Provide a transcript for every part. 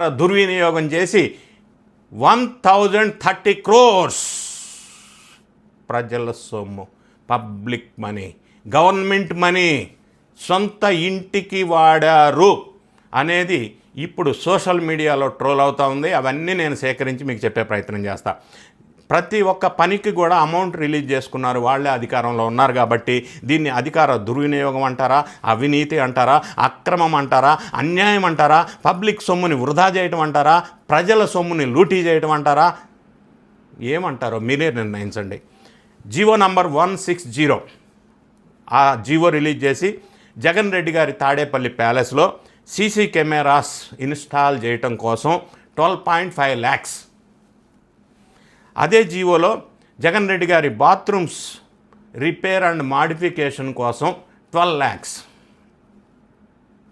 దుర్వినియోగం చేసి one thousand thirty crores ప్రజల సొమ్ము పబ్లిక్ మనీ గవర్నమెంట్ మనీ సొంత ఇంటికి వాడారు అనేది ఇప్పుడు సోషల్ మీడియాలో ట్రోల్ అవుతూ ఉంది. అవన్నీ నేను సేకరించి మీకు చెప్పే ప్రయత్నం చేస్తా. ప్రతి ఒక్క పనికి కూడా అమౌంట్ రిలీజ్ చేసుకున్నారు. వాళ్ళే అధికారంలో ఉన్నారు కాబట్టి దీన్ని అధికార దుర్వినియోగం అంటారా అవినీతి అంటారా అక్రమం అంటారా అన్యాయం అంటారా పబ్లిక్ సొమ్ముని వృధా చేయటం అంటారా ప్రజల సొమ్ముని లూటీ చేయటం అంటారా? ఏమంటారో మీరే నిర్ణయించండి. GO number one six zero. ఆ జీవో రిలీజ్ చేసి జగన్ రెడ్డి గారి తాడేపల్లి ప్యాలెస్లో సీసీ కెమెరాస్ ఇన్స్టాల్ చేయటం కోసం ట్వెల్వ్ పాయింట్ ఫైవ్ ల్యాక్స్ అదే జీవోలో జగన్ రెడ్డి గారి బాత్రూమ్స్ రిపేర్ అండ్ మాడిఫికేషన్ కోసం ట్వెల్వ్ ల్యాక్స్.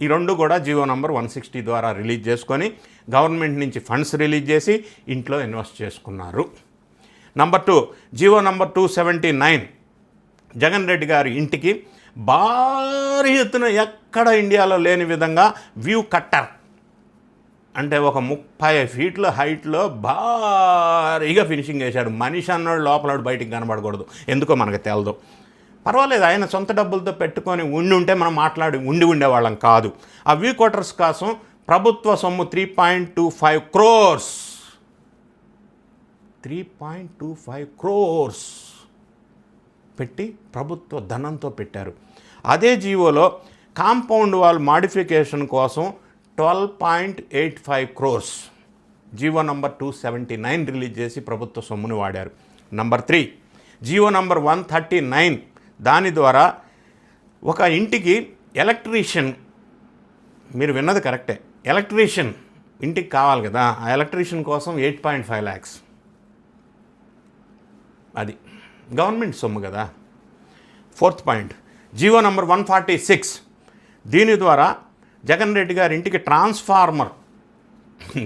ఈ రెండు కూడా జియో నంబర్ వన్ సిక్స్టీ ద్వారా రిలీజ్ చేసుకొని గవర్నమెంట్ నుంచి ఫండ్స్ రిలీజ్ చేసి ఇంట్లో ఇన్వెస్ట్ చేసుకున్నారు. Number two GO number two seventy nine. Jagan Reddy గారి ఇంటికి భారీ ఎత్తున ఎక్కడ ఇండియాలో లేని విధంగా వ్యూ కట్టర్ అంటే ఒక ముప్పై ఫీట్ల హైట్లో భారీగా ఫినిషింగ్ వేశాడు. మనిషి అన్నాడు లోపల బయటికి కనబడకూడదు. ఎందుకో మనకు తెలదు. పర్వాలేదు ఆయన సొంత డబ్బులతో పెట్టుకొని ఉండి ఉంటే మనం మాట్లాడి ఉండి ఉండేవాళ్ళం కాదు. ఆ వ్యూ క్వార్టర్స్ కోసం ప్రభుత్వ సొమ్ము three point two five crores. Three point two five crores పెట్టి ప్రభుత్వ ధనంతో పెట్టారు. అదే జీవోలో కాంపౌండ్ వాల్ మాడిఫికేషన్ కోసం twelve point eight five crores GO number two seventy nine release చేసి ప్రభుత్వ సొమ్ముని వాడారు. Number three GO number one thirty nine దాని ద్వారా ఒక ఇంటికి ఎలక్ట్రీషియన్ మీరు విన్నది కరెక్టే ఎలక్ట్రీషియన్ ఇంటికి కావాలి కదా ఆ ఎలక్ట్రీషియన్ కోసం ఎయిట్ పాయింట్ ఫైవ్ ల్యాక్స్ అది గవర్నమెంట్ సొమ్ము కదా. Fourth point GO number one forty six దీని ద్వారా జగన్ రెడ్డి గారి ఇంటికి ట్రాన్స్ఫార్మర్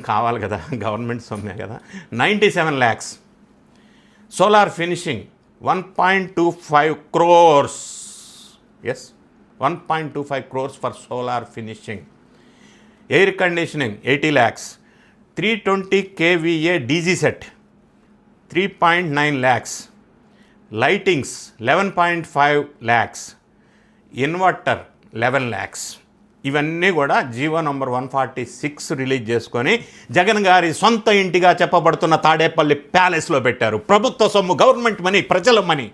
కావాలి కదా గవర్నమెంట్ సొమ్మే కదా. Ninety seven lakhs. Solar finishing one point two five crores. Yes one point two five crores for solar finishing. Air conditioning eighty lakhs. Three twenty KVA DG set three point nine lakhs. Lightings eleven point five lakhs. Inverter eleven lakhs. ఇవన్నీ కూడా GO number one forty six release చేసుకొని జగన్ గారి సొంత ఇంటిగా చెప్పబడుతున్న తాడేపల్లి ప్యాలెస్లో పెట్టారు. ప్రభుత్వ సొమ్ము గవర్నమెంట్ మనీ ప్రజల మనీ.